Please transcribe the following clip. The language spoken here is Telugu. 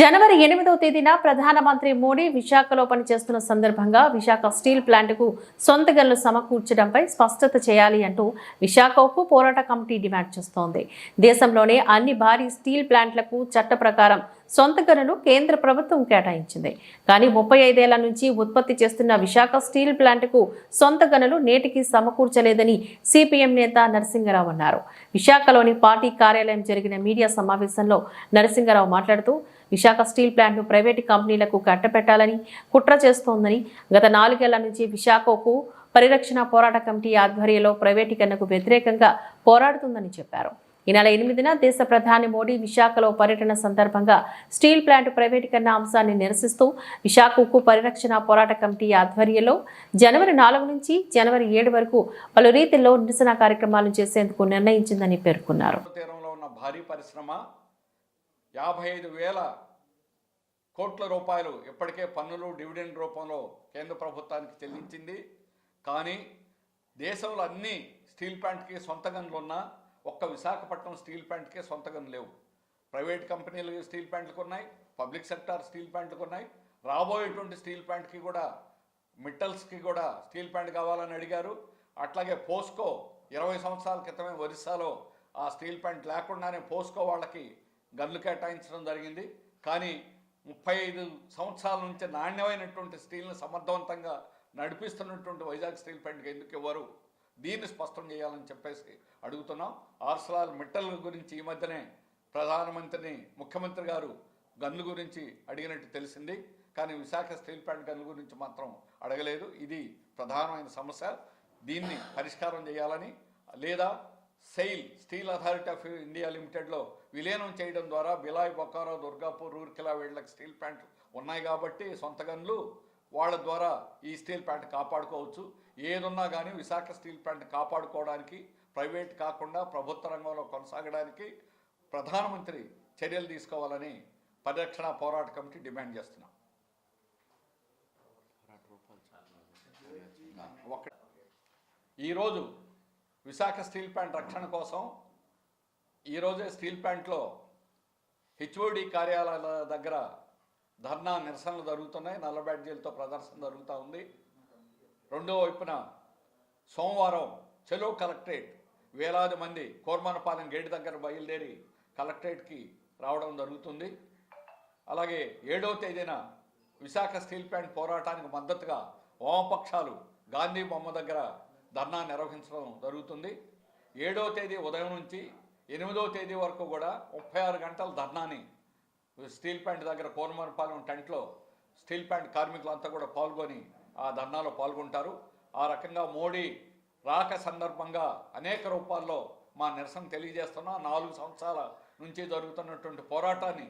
జనవరి ఎనిమిదవ తేదీన ప్రధానమంత్రి మోడీ విశాఖలో పనిచేస్తున్న సందర్భంగా విశాఖ స్టీల్ ప్లాంట్కు సొంత గనులు సమకూర్చడంపై స్పష్టత చేయాలి అంటూ విశాఖ ఉక్కు పోరాట కమిటీ డిమాండ్ చేస్తోంది. దేశంలోనే అన్ని భారీ స్టీల్ ప్లాంట్లకు చట్ట ప్రకారం సొంత గనులు కేంద్ర ప్రభుత్వం కేటాయించింది. కానీ ముప్పై ఐదేళ్ళ నుంచి ఉత్పత్తి చేస్తున్న విశాఖ స్టీల్ ప్లాంట్కు సొంత గనులు నేటికి సమకూర్చలేదని సిపిఎం నేత నరసింగరావు అన్నారు. విశాఖలోని పార్టీ కార్యాలయం జరిగిన మీడియా సమావేశంలో నరసింగరావు మాట్లాడుతూ విశాఖ స్టీల్ ప్లాంట్ను ప్రైవేటు కంపెనీలకు కట్టపెట్టాలని కుట్ర చేస్తోందని గత నాలుగేళ్ళ నుంచి విశాఖకు పరిరక్షణ పోరాట కమిటీ ఆధ్వర్యంలో ప్రైవేటీకరణకు వ్యతిరేకంగా పోరాడుతుందని చెప్పారు. ఈ నెల ఎనిమిదిన దేశ ప్రధాని మోడీ విశాఖలో పర్యటన సందర్భంగా స్టీల్ ప్లాంట్ ప్రైవేటీకరణ అంశాన్ని నిరసిస్తూ విశాఖ ఉక్కు పరిరక్షణ పోరాట కమిటీ ఆధ్వర్యంలో జనవరి నాలుగు నుంచి జనవరి ఏడు వరకు పలు రీతిల్లో నిరసన కార్యక్రమాలు చేసేందుకు నిర్ణయించిందని పేర్కొన్నారు. తీరంలో ఉన్న భారీ పరిశ్రమ యాభై ఐదు వేల కోట్ల రూపాయలు ఇప్పటికే పన్నులు డివిడెండ్ రూపంలో కేంద్ర ప్రభుత్వానికి చెల్లించింది. కానీ దేశంలో అన్ని స్టీల్ ప్లాంట్కి సొంత గనులు ఉన్నా ఒక్క విశాఖపట్నం స్టీల్ ప్లాంట్కే సొంత లేవు. ప్రైవేట్ కంపెనీలు స్టీల్ ప్లాంట్లకు ఉన్నాయి పబ్లిక్ సెక్టార్ స్టీల్ ప్లాంట్లకు ఉన్నాయి. రాబోయేటువంటి స్టీల్ ప్లాంట్కి కూడా మిట్టల్స్కి కూడా స్టీల్ ప్లాంట్ కావాలని అడిగారు. అట్లాగే పోస్కో ఇరవై సంవత్సరాల క్రితమే ఒరిస్సాలో ఆ స్టీల్ ప్లాంట్ లేకుండానే పోస్కో వాళ్ళకి గన్లు కేటాయించడం జరిగింది. కానీ ముప్పై ఐదు సంవత్సరాల నుంచి నాణ్యమైనటువంటి స్టీల్ని సమర్థవంతంగా నడిపిస్తున్నటువంటి వైజాగ్ స్టీల్ ప్లాంట్కి ఎందుకు ఇవ్వరు? దీన్ని స్పష్టం చేయాలని చెప్పేసి అడుగుతున్నాం. ఆర్సలాల్ మిట్టల్ గురించి ఈ మధ్యనే ప్రధానమంత్రిని ముఖ్యమంత్రి గారు గన్ను గురించి అడిగినట్టు తెలిసింది. కానీ విశాఖ స్టీల్ ప్లాంట్ గన్ను గురించి మాత్రం అడగలేదు. ఇది ప్రధానమైన సమస్య. దీన్ని పరిష్కారం చేయాలని లేదా SAIL steel authority of India లిమిటెడ్లో విలీనం చేయడం ద్వారా బిలాయ్ బొకారో దుర్గాపూర్ రూర్కిలా వీళ్ళకి స్టీల్ ప్లాంట్ ఉన్నాయి కాబట్టి సొంత గన్లు వాళ్ళ ద్వారా ఈ స్టీల్ ప్లాంట్ కాపాడుకోవచ్చు. ఏదున్నా కానీ విశాఖ స్టీల్ ప్లాంట్ కాపాడుకోవడానికి ప్రైవేట్ కాకుండా ప్రభుత్వ రంగంలో కొనసాగడానికి ప్రధానమంత్రి చర్యలు తీసుకోవాలని పరిరక్షణ పోరాట కమిటీ డిమాండ్ చేస్తున్నాం. ఈరోజు విశాఖ స్టీల్ ప్లాంట్ రక్షణ కోసం ఈరోజే స్టీల్ ప్లాంట్లో హెచ్ఓడి కార్యాలయాల దగ్గర ధర్నా నిరసనలు జరుగుతున్నాయి నల్ల బ్యాడ్జీలతో ప్రదర్శన జరుగుతూ ఉంది. రెండో వైపున సోమవారం చెలో కలెక్టరేట్ వేలాది మంది కోర్మనపాలెం గేట్ దగ్గర బయలుదేరి కలెక్టరేట్కి రావడం జరుగుతుంది. అలాగే ఏడవ తేదీన విశాఖ స్టీల్ ప్లాంట్ పోరాటానికి మద్దతుగా వామపక్షాలు గాంధీ బొమ్మ దగ్గర ధర్నా నిర్వహించడం జరుగుతుంది. ఏడవ తేదీ ఉదయం నుంచి ఎనిమిదవ తేదీ వరకు కూడా ముప్పై ఆరు గంటల ధర్నాని స్టీల్ ప్యాంట్ దగ్గర కోనమరపాలెం టెంట్లో స్టీల్ ప్యాంట్ కార్మికులంతా కూడా పాల్గొని ఆ ధర్నాలో పాల్గొంటారు. ఆ రకంగా మోడీ రాక సందర్భంగా అనేక రూపాల్లో మా నిరసన తెలియజేస్తున్నా నాలుగు సంవత్సరాల నుంచి జరుగుతున్నటువంటి పోరాటాన్ని